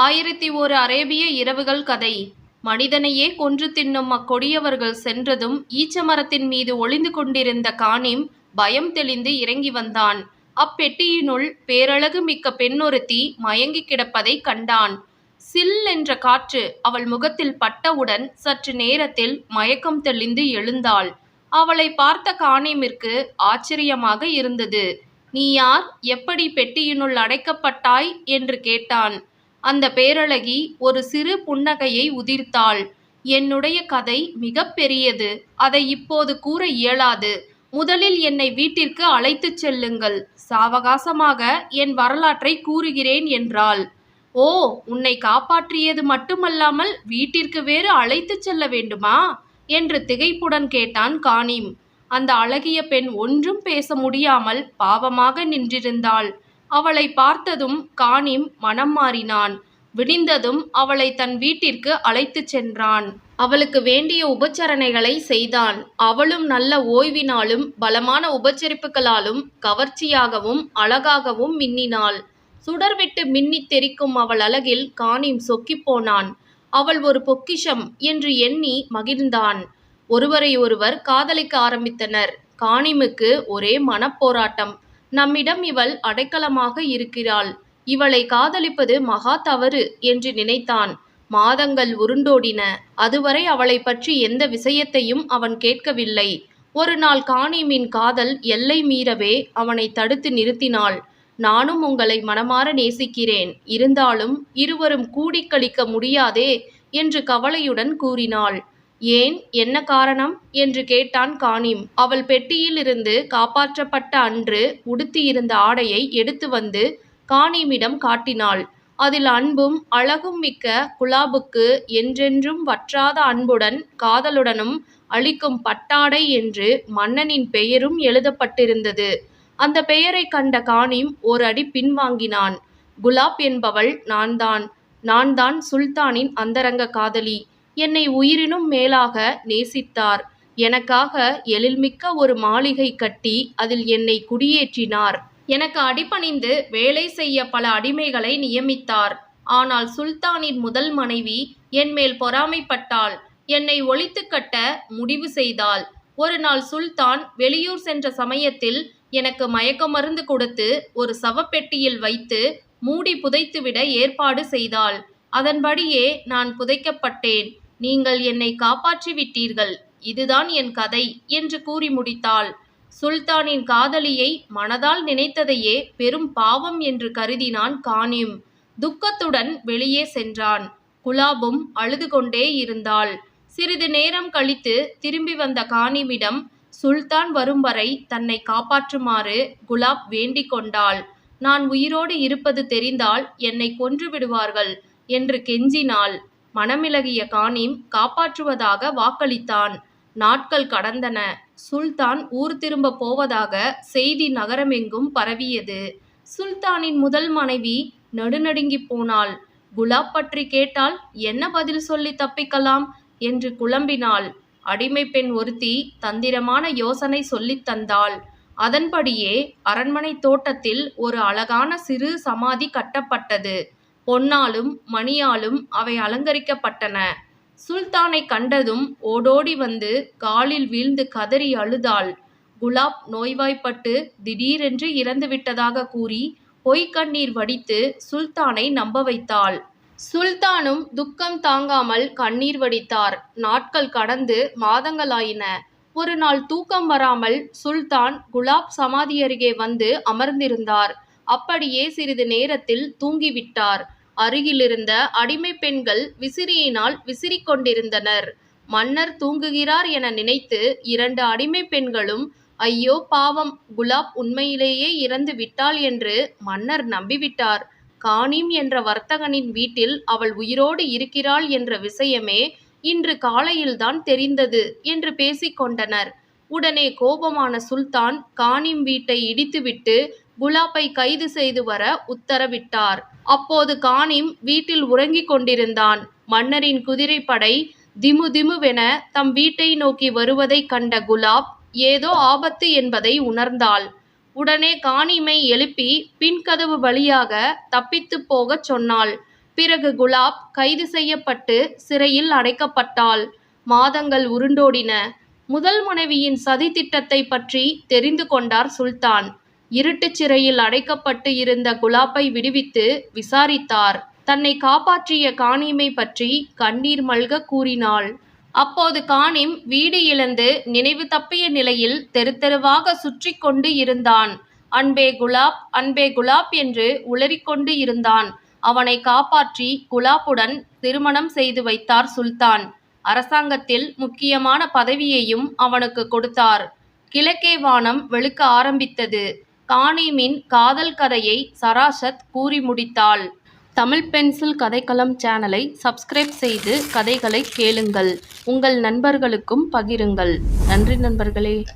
ஆயிரத்தி ஓர் அரேபிய இரவுகள் கதை. மனிதனையே கொன்று தின்னும் அக்கொடியவர்கள் சென்றதும் ஈச்சமரத்தின் மீது ஒளிந்து கொண்டிருந்த காணிம் பயம் தெளிந்து இறங்கி வந்தான். அப்பெட்டியினுள் பேரழகு மிக்க பெண்ணொருத்தி மயங்கி கிடப்பதைக் கண்டான். சில் என்ற காற்று அவள் முகத்தில் பட்டவுடன் சற்று நேரத்தில் மயக்கம் தெளிந்து எழுந்தாள். அவளை பார்த்த காணிமிற்கு ஆச்சரியமாக இருந்தது. நீ யார்? எப்படி பெட்டியினுள் அடைக்கப்பட்டாய்? என்று கேட்டான். அந்த பேரழகி ஒரு சிறு புன்னகையை உதிர்த்தாள். என்னுடைய கதை மிக பெரியது. அதை இப்போது கூற இயலாது. முதலில் என்னை வீட்டிற்கு அழைத்துச் செல்லுங்கள். சாவகாசமாக என் வரலாற்றை கூறுகிறேன் என்றாள். ஓ உன்னை காப்பாற்றியது மட்டுமல்லாமல் வீட்டிற்கு வேறு அழைத்துச் செல்ல வேண்டுமா என்று திகைப்புடன் கேட்டான் காணிம். அந்த அழகிய பெண் ஒன்றும் பேச முடியாமல் பாவமாக நின்றிருந்தாள். அவளை பார்த்ததும் கானிம் மனம் மாறினான். விடிந்ததும் அவளை தன் வீட்டிற்கு அழைத்துச் சென்றான். அவளுக்கு வேண்டிய உபச்சரணைகளை செய்தான். அவளும் நல்ல ஓய்வினாலும் பலமான உபச்சரிப்புகளாலும் கவர்ச்சியாகவும் அழகாகவும் மின்னினாள். சுடர்விட்டு மின்னித் தெரிக்கும் அவள் அழகில் காணிம் சொக்கிப் போனான். அவள் ஒரு பொக்கிஷம் என்று எண்ணி மகிழ்ந்தான். ஒருவரை ஒருவர் காதலிக்க ஆரம்பித்தனர். காணிமுக்கு ஒரே மனப்போராட்டம். நம்மிடம் இவள் அடைக்கலமாக இருக்கிறாள். இவளை காதலிப்பது மகா தவறு என்று நினைத்தான். மாதங்கள் உருண்டோடின. அதுவரை அவளை பற்றி எந்த விஷயத்தையும் அவன் கேட்கவில்லை. ஒரு நாள் காணிமின் காதல் எல்லை மீறவே அவனை தடுத்து நிறுத்தினாள். நானும் உங்களை மனமாற நேசிக்கிறேன். இருந்தாலும் இருவரும் கூடி கழிக்க முடியாதே என்று கவலையுடன் கூறினாள். ஏன் என்ன காரணம்? என்று கேட்டான் காணிம். அவள் பெட்டியிலிருந்து காப்பாற்றப்பட்ட அன்று உடுத்தியிருந்த ஆடையை எடுத்து வந்து காணிமிடம் காட்டினாள். அதில் அன்பும் அழகும் மிக்க குலாபுக்கு என்றென்றும் வற்றாத அன்புடன் காதலுடனும் அளிக்கும் பட்டாடை என்று மன்னனின் பெயரும் எழுதப்பட்டிருந்தது. அந்த பெயரை கண்ட காணிம் ஒரு அடி பின்வாங்கினான். குலாப் என்பவள் நான்தான். நான்தான் சுல்தானின் அந்தரங்க காதலி. என்னை உயிரினும் மேலாக நேசித்தார். எனக்காக எழில்மிக்க ஒரு மாளிகை கட்டி அதில் என்னை குடியேற்றினார். எனக்கு அடிபணிந்து வேலை செய்ய பல அடிமைகளை நியமித்தார். ஆனால் சுல்தானின் முதல் மனைவி என் மேல் பொறாமைப்பட்டாள். என்னை ஒழித்து கட்ட முடிவு செய்தாள். ஒரு நாள் சுல்தான் வெளியூர் சென்ற சமயத்தில் எனக்கு மயக்க மருந்து கொடுத்து ஒரு சவப்பெட்டியில் வைத்து மூடி புதைத்துவிட ஏற்பாடு செய்தாள். அதன்படியே நான் புதைக்கப்பட்டேன். நீங்கள் என்னை காப்பாற்றி விட்டீர்கள் இதுதான் என் கதை என்று கூறி முடித்தாள். சுல்தானின் காதலியை மனதால் நினைத்ததையே பெரும் பாவம் என்று கருதினான் கானிம். துக்கத்துடன் வெளியே சென்றான். குலாபும் அழுது கொண்டே இருந்தாள். சிறிது நேரம் கழித்து திரும்பி வந்த கானிமிடம் சுல்தான் வரும் வரை தன்னை காப்பாற்றுமாறு குலாப் வேண்டிக் கொண்டாள். நான் உயிரோடு இருப்பது தெரிந்தால் என்னை கொன்று விடுவார்கள் என்று கெஞ்சினாள். மனமிலகிய கானிம் காப்பாற்றுவதாக வாக்களித்தான். நாட்கள் கடந்தன. சுல்தான் ஊர் திரும்ப போவதாக செய்தி நகரமெங்கும் பரவியது. சுல்தானின் முதல் மனைவி நடுநடுங்கி போனாள். குலாப் பற்றி கேட்டால் என்ன பதில் சொல்லி தப்பிக்கலாம்? என்று குழம்பினாள். அடிமை பெண் ஒருத்தி தந்திரமான யோசனை சொல்லித் தந்தாள். அதன்படியே அரண்மனை தோட்டத்தில் ஒரு அழகான சிறு சமாதி கட்டப்பட்டது. பொன்னாலும் மணியாலும் அவை அலங்கரிக்கப்பட்டன. சுல்தானை கண்டதும் ஓடோடி வந்து காலில் வீழ்ந்து கதறி அழுதாள். குலாப் நோய்வாய்ப்பட்டு திடீரென்று இறந்துவிட்டதாக கூறி பொய்க்கண்ணீர் வடித்து சுல்தானை நம்ப வைத்தாள். சுல்தானும் துக்கம் தாங்காமல் கண்ணீர் வடித்தார். நாட்கள் கடந்து மாதங்களாயின. ஒரு நாள் தூக்கம் வராமல் சுல்தான் குலாப் சமாதி அருகே வந்து அமர்ந்திருந்தார். அப்படியே சிறிது நேரத்தில் தூங்கிவிட்டார். அருகிலிருந்த அடிமை பெண்கள் விசிறியினால் விசிறிக் கொண்டிருந்தனர் மன்னர் தூங்குகிறார் என நினைத்து இரண்டு அடிமை பெண்களும் ஐயோ பாவம் குலாப் உண்மையிலேயே இறந்து விட்டாள் என்று மன்னர் நம்பிவிட்டார். கானிம் என்ற வர்த்தகனின் வீட்டில் அவள் உயிரோடு இருக்கிறாள் என்ற விஷயமே இன்று காலையில்தான் தெரிந்தது என்று பேசிக்கொண்டனர் உடனே கோபமான சுல்தான் கானிம் வீட்டை இடித்துவிட்டு குலாப்பை கைது செய்து வர உத்தரவிட்டார். அப்போது கானிம் வீட்டில் உறங்கிக் கொண்டிருந்தான். மன்னரின் குதிரைப்படை திமு திமுவென தம் வீட்டை நோக்கி வருவதைக் கண்ட குலாப் ஏதோ ஆபத்து என்பதை உணர்ந்தாள். உடனே காணிமை எழுப்பி பின்கதவு வழியாக தப்பித்துப் போகச் சொன்னாள். பிறகு குலாப் கைது செய்யப்பட்டு சிறையில் அடைக்கப்பட்டாள். மாதங்கள் உருண்டோடின. முதல் மனைவியின் சதி திட்டத்தை பற்றி தெரிந்து கொண்டார் சுல்தான். இருட்டுச் சிறையில் அடைக்கப்பட்டு இருந்த குலாப்பை விடுவித்து விசாரித்தார். தன்னை காப்பாற்றிய காணிமை பற்றி கண்ணீர் மல்க கூறினாள். அப்போது காணிம் வீடு இழந்து நினைவு தப்பிய நிலையில் தெரு தெருவாக சுற்றி கொண்டு இருந்தான். அன்பே குலாப் அன்பே குலாப் என்று உளறிக்கொண்டு இருந்தான். அவனை காப்பாற்றி குலாப்புடன் திருமணம் செய்து வைத்தார் சுல்தான். அரசாங்கத்தில் முக்கியமான பதவியையும் அவனுக்கு கொடுத்தார். கிழக்கே வானம் வெளுக்க ஆரம்பித்தது. கானிமின் காதல் கதையை சராசத் கூறி முடித்தாள். தமிழ் பென்சில் கதைக்களம் சேனலை சப்ஸ்கிரைப் செய்து கதைகளை கேளுங்கள். உங்கள் நண்பர்களுக்கும் பகிருங்கள். நன்றி நண்பர்களே.